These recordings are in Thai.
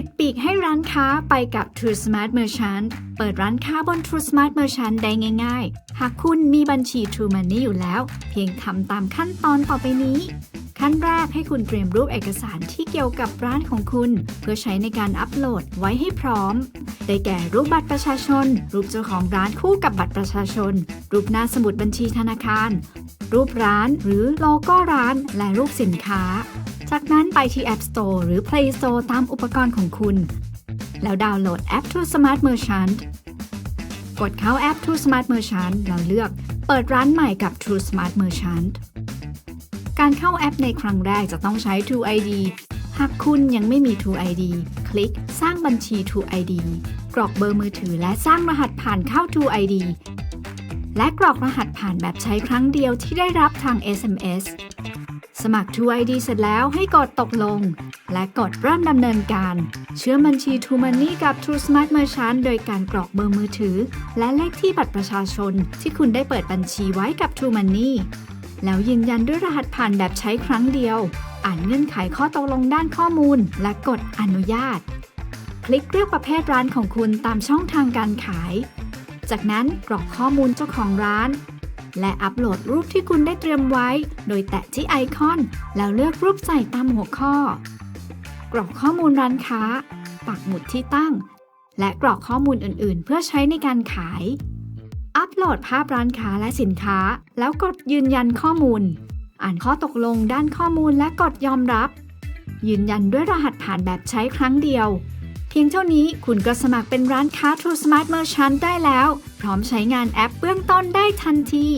ติดปีกให้ร้านค้าไปกับ True Smart Merchant เปิดร้านค้าบน True Smart Merchant ได้ง่ายๆ หากคุณมีบัญชี True Money อยู่แล้ว เพียงทำตามขั้นตอนต่อไปนี้ ขั้นแรกให้คุณเตรียมรูปเอกสารที่เกี่ยวกับร้านของคุณ เพื่อใช้ในการอัปโหลดไว้ให้พร้อม ได้แก่รูปบัตรประชาชน รูปเจ้าของร้านคู่กับบัตรประชาชน รูปหน้าสมุดบัญชีธนาคาร รูปร้านหรือโลโก้ร้านและรูปสินค้า จากนั้นไปที่ App Store หรือ Play Store ตามอุปกรณ์ของคุณ แล้วดาวน์โหลดแอป True Smart Merchant กดเข้าแอป True Smart Merchant แล้วเลือกเปิดร้านใหม่กับ True Smart Merchant การเข้าแอปในครั้งแรกจะต้องใช้ True ID หากคุณยังไม่มี True ID ลิก สร้างบัญชี True ID กรอกเบอร์มือถือและสร้างรหัสผ่านเข้า True ID และกรอกรหัสผ่านแบบใช้ครั้งเดียวที่ได้รับทาง SMS สมัคร True ID เสร็จแล้วให้กดตกลง และกดเริ่มดำเนินการ เชื่อมบัญชี True Money กับ True Smart Merchant โดยการกรอกเบอร์มือถือ และเลขที่บัตรประชาชนที่คุณได้เปิดบัญชีไว้กับ True Money แล้วยืนยันด้วยรหัสผ่านแบบใช้ครั้งเดียว อ่านเงื่อนไขข้อตกลงด้านข้อมูล และกดอนุญาต คลิกเลือกประเภทร้านของคุณตามช่องทางการขาย จากนั้นกรอกข้อมูลเจ้าของร้าน และอัปโหลดรูปที่คุณได้เตรียมไว้ โดยแตะที่ไอคอน แล้วเลือกรูปใส่ตามหัวข้อ กรอกข้อมูลร้านค้า ปักหมุดที่ตั้ง และกรอกข้อมูลอื่น ๆ เพื่อใช้ในการขาย อัปโหลดภาพร้านค้าและสินค้า แล้วกดยืนยันข้อมูล อ่านข้อตกลงด้านข้อมูลและกดยอมรับ ยืนยันด้วยรหัสผ่านแบบใช้ครั้งเดียว เพียงเท่านี้คุณก็สมัครเป็นร้านค้า True Smart Merchant ได้แล้ว พร้อมใช้งานแอปเบื้องต้นได้ทันที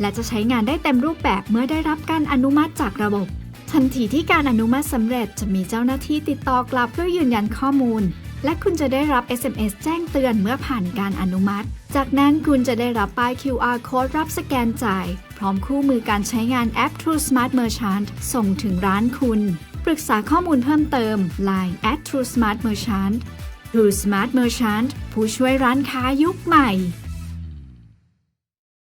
และจะใช้งานได้เต็มรูปแบบเมื่อได้รับการอนุมัติจากระบบ ทันทีที่การอนุมัติสำเร็จจะมีเจ้าหน้าที่ติดต่อกลับเพื่อยืนยันข้อมูล และคุณจะได้รับ SMS แจ้งเตือนเมื่อผ่านการอนุมัติ จากนั้นคุณจะได้รับป้าย QR code รับสแกนจ่าย พร้อมคู่มือการใช้งานแอป True Smart Merchant ส่งถึงร้านคุณ ปรึกษาข้อมูลเพิ่มเติม Line at True Smart Merchant True Smart Merchant ผู้ช่วยร้านค้ายุคใหม่